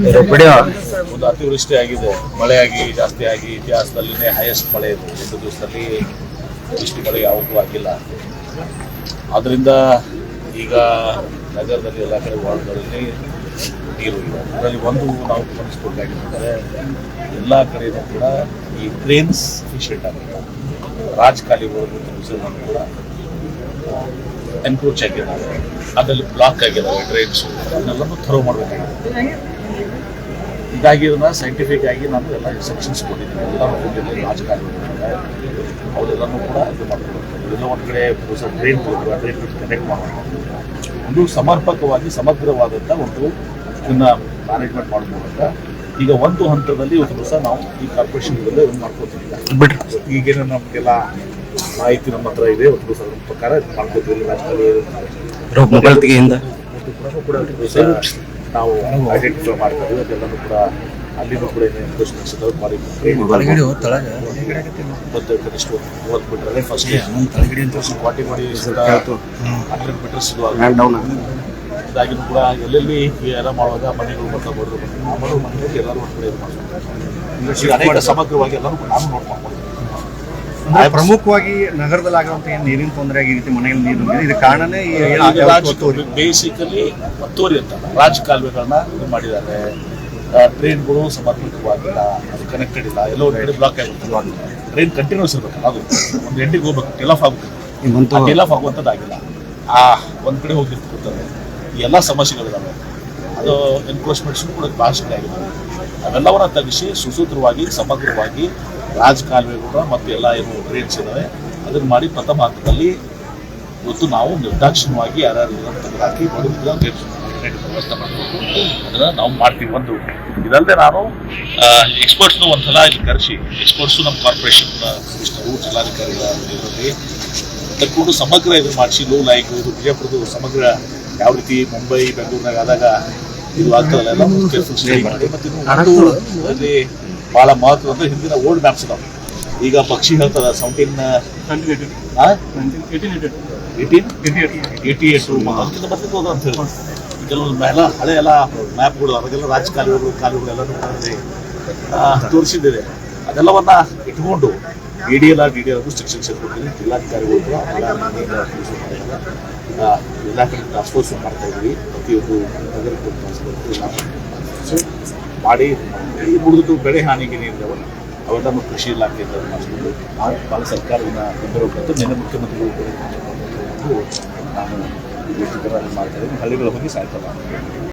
ಒಂದು ಅತಿವೃಷ್ಟಿ ಆಗಿದೆ, ಮಳೆಯಾಗಿ, ಜಾಸ್ತಿ ಆಗಿ ಇತಿಹಾಸದಲ್ಲಿನೇ ಹೈಯೆಸ್ಟ್ ಮಳೆ ಇದು. ಎರಡು ದಿವಸದಲ್ಲಿ ಇಷ್ಟು ಮಳೆ ಯಾವತ್ತೂ ಆಗಿಲ್ಲ. ಆದ್ದರಿಂದ ಈಗ ನಗರದಲ್ಲಿ ಎಲ್ಲ ಕಡೆ ವಾರ್ಡ್ಗಳಲ್ಲಿ ನೀರು ಇದೆ ಅದರಲ್ಲಿ ಒಂದು ನಾವು ಗಮನಿಸಬೇಕಾಗಿರ್ತಂದರೆ ಎಲ್ಲ ಕಡೆಯೂ ಕೂಡ ಈ ಟ್ರೈನ್ಸ್ ಫಿಶೆಂಟ್ ಆಗಿಲ್ಲ ರಾಜಕಾಲಿಗಳು ಕೂಡ ಎನ್ಕ್ರೋಚ್ ಆಗಿದ್ದಾವೆ ಅದರಲ್ಲಿ ಬ್ಲಾಕ್ ಆಗಿದ್ದಾವೆ ಡ್ರೈನ್ಸು ಅದನ್ನೆಲ್ಲ ಥರೋ ಮಾಡಬೇಕಾಗಿದೆ. ಹೀಗಾಗಿ ಇದನ್ನ ಸೈಂಟಿಫಿಕ್ ಆಗಿ ನಾನು ಎಲ್ಲ ಸೆಕ್ಷನ್ಸ್ ಕೊಟ್ಟಿದ್ದೀನಿ. ಎಲ್ಲರೂ ಕೊಟ್ಟಿದ್ದೀನಿ. ರಾಜಕಾರಣಿಗಳಿದ್ದಾರೆ. ಅವರೆಲ್ಲನೂ ಕೂಡ ಇದು ಮಾಡ್ತಾರೆ ಎಲ್ಲ ಒಂದು ಕಡೆ ಡ್ರೈನ್ ಟ್ರೈನ್ ಟ್ರೈನ್ ಕನೆಕ್ಟ್ ಮಾಡೋಣ ಒಂದು ಸಮರ್ಪಕವಾಗಿ ಸಮಗ್ರವಾದಂಥ ಒಂದು ಇದನ್ನ ಮ್ಯಾನೇಜ್ಮೆಂಟ್ ಮಾಡೋ ಮೂಲಕ ಈಗ ಒಂದು ಹಂತದಲ್ಲಿ ಒಂದು ದಿವಸ ನಾವು ಈ ಕಾರ್ಪೊರೇಷನ್ ಇದೆಲ್ಲ ಇದನ್ನು ಮಾಡ್ಕೊತೀವಿ ಈಗೇನು ನಮಗೆಲ್ಲ ಮಾಹಿತಿ ನಮ್ಮ ಹತ್ರ ಇದೆ. ಒಂದು ದಿವಸ ಪ್ರಕಾರ ಇದು ಮಾಡ್ಕೋತೀವಿ ರಾಜಕಾರಣ ಕೂಡ ನಾವು ಐಡೆಂಟಿಫೈ ಮಾಡ್ತೀವಿ. ಅದೆಲ್ಲನೂ ಕೂಡ ಅಲ್ಲಿನೂ ಕೂಡ ಇದಾವೆ ಮಾಡಿ. ಮತ್ತೆ ಕನಿಷ್ಠ ಒಂದು ಮೂವತ್ತು ಬಿಟ್ಟರೆ ಫಸ್ಟ್ ತಳಗಡೆ ಅಂತ ಕ್ವಾಟಿ ಮಾಡಿ ಹಂಡ್ರೆಡ್ ಮೀಟರ್ಸ್ ಡೌನ್ ಇದಾಗಿನೂ ಕೂಡ ಎಲ್ಲೆಲ್ಲಿ ಎಲ್ಲ ಮಾಡುವಾಗ ಮನೆಗಳು ಬರ್ತಾ ಬರೋದು ಆಮೇಲೆ ಮನೆಯಲ್ಲಿ ಎಲ್ಲರೂ ಒಂದು ಕಡೆ ಇದು ಮಾಡ್ತಾರೆ. ಅನೇಕ ಸಮಗ್ರವಾಗಿ ಎಲ್ಲರೂ ನಾನು ನೋಟ್ ಮಾಡ್ಕೊಂಡು ಅಂದ್ರೆ ಪ್ರಮುಖವಾಗಿ ನಗರದಲ್ಲಿ ಆಗುವಂತ ಏನ್ ನೀರಿನ ತೊಂದರೆ ಆಗಿ ಈ ರೀತಿ ಮನೆಯಲ್ಲಿ ನೀರು ನುಗ್ಗಿದೆ. ಇದಕ್ಕೆ ಕಾರಣನೇ ಈ ಬೇಸಿಕಲಿ ಒತ್ತುವರಿ ಅಂತ. ರಾಜ ಕಾಲುವೆಗಳನ್ನ ಇದು ಮಾಡಿದ್ದಾರೆ. ಟ್ರೈನ್ಗಳು ಸಮರ್ಪಕವಾಗಿಲ್ಲ ಅದು ಕನೆಕ್ಟೆಡ್ ಇಲ್ಲ ಎಲ್ಲೋ ಕಡೆ ಬ್ಲಾಕ್ ಆಗಿರುತ್ತೆ ಟ್ರೈನ್ ಕಂಟಿನ್ಯೂಸ್ ಇರಬೇಕು ಅದು ಒಂದು ಎಂಡಿಗೆ ಹೋಗ್ಬೇಕು ಟೆಲ್ ಆಫ್ ಆಗುತ್ತೆ. ಟೆಲ್ ಟೇಲ್ ಆಫ್ ಆಗುವಂಥದ್ದಾಗಿಲ್ಲ. ಆ ಒಂದು ಕಡೆ ಹೋಗಿರ್ತಿರ್ತದೆ ಈ ಎಲ್ಲ ಸಮಸ್ಯೆಗಳಿದಾವೆ. ಅದು ಎನ್ಕ್ರೋಚ್ಮೆಂಟ್ಸ್ ಕೂಡ ಭಾಷೆ ಆಗಿದೆ. ಅವೆಲ್ಲವನ್ನ ತಗಿಸಿ ಸುಸೂತ್ರವಾಗಿ ಸಮಗ್ರವಾಗಿ ರಾಜ ಕೂಡ ಮತ್ತು ಎಲ್ಲ ಏನು ಟ್ರೈನ್ಸ್ ಇದಾವೆ ಅದನ್ನ ಮಾಡಿ ಪ್ರಥಮ ಹಂತದಲ್ಲಿ ಇವತ್ತು ನಾವು ನಿರ್ದಾಕ್ಷಿಣ್ಯವಾಗಿ ಯಾರ್ಯಾರು ಇದನ್ನು ತೆಗೆದುಹಾಕಿ ಬಡವರಿಗೆ ಇಂಟರ್ನೆಟ್ ವ್ಯವಸ್ಥೆ ಮಾಡಬೇಕು. ಅದನ್ನ ನಾವು ಮಾಡ್ತೀವಿ. ಒಂದು ಇದಲ್ಲದೆ ನಾನು ಎಕ್ಸ್ಪರ್ಟ್ಸ್ನು ಒಂದ್ಸಲ ಇಲ್ಲಿ ಕರೆಸಿ ಎಕ್ಸ್ಪರ್ಟ್ಸು ನಮ್ಮ ಕಾರ್ಪೊರೇಷನ್ ಕಮಿಷನರು ಜಿಲ್ಲಾಧಿಕಾರಿಗಳ ಇದರಲ್ಲಿ ಸಮಗ್ರ ಇದು ಮಾಡಿಸಿ ಲೋ ಲೈಕ್ ಇದು ವಿಜಯಪುರದ ಸಮಗ್ರ ಯಾವ ರೀತಿ ಮುಂಬೈ ಬೆಂಗಳೂರಿನಾಗ ಆದಾಗ ಇದು ಆಗ್ತದಲ್ಲ ಎಲ್ಲ ಕೇರ್ಫುಲ್ ಸ್ಟಡಿ ಮಾಡಿ ಮತ್ತು ಅಲ್ಲಿ ಭಾಳ ಮಹತ್ವ ಹಿಂದಿನ ಓಲ್ಡ್ ಮ್ಯಾಪ್ಸ್ ಇದಾವೆ. ಈಗ ಪಕ್ಷಿ ಹೇಳ್ತದ ಸೆವೆಂಟೀನ್ ಏಯ್ಟಿ ಅಂತ ಕೆಲವೊಂದು ಎಲ್ಲ ಹಳೆ ಎಲ್ಲ ಮ್ಯಾಪ್ಗಳು ಅವಾಗೆಲ್ಲ ರಾಜ ಕಾಲುವೆಗಳು ಕಾಲುವೆಗಳೆಲ್ಲನೂ ತೋರಿಸಿದ್ದೇವೆ. ಅದೆಲ್ಲವನ್ನ ಇಟ್ಕೊಂಡು D D L R D D L restrictions ಕೊಟ್ಟಿದ್ದೀನಿ ಜಿಲ್ಲಾಧಿಕಾರಿಗಳು ಟಾಸ್ಕ್ ಮಾಡ್ತಾ ಇದ್ವಿ ಪ್ರತಿಯೊಂದು ನಗರಕ್ಕೆ ಟಾಸ್ಕ್ ಫೋರ್ಸ್ ಮಾಡಿ ಮುಗಿದು ಬೆಳೆ ಹಾನಿಗೆ ನೀಡಿದವರು ಅವೆಲ್ಲ ನಮ್ಮ ಕೃಷಿ ಇಲಾಖೆಯಿಂದ ಮಾಡಿಸ್ಕೊಂಡು ಸರ್ಕಾರದಿಂದ ಸರ್ಕಾರವನ್ನು ಹೊಂದಿರಬೇಕು ನಿನ್ನೆ ಮುಖ್ಯಮಂತ್ರಿಗಳು ನಾನು ಮಾಡ್ತಾ ಇದ್ದೀನಿ ಹಳ್ಳಿಗಳ ಹೋಗಿ ಸಾಯ್ತಲ್ಲ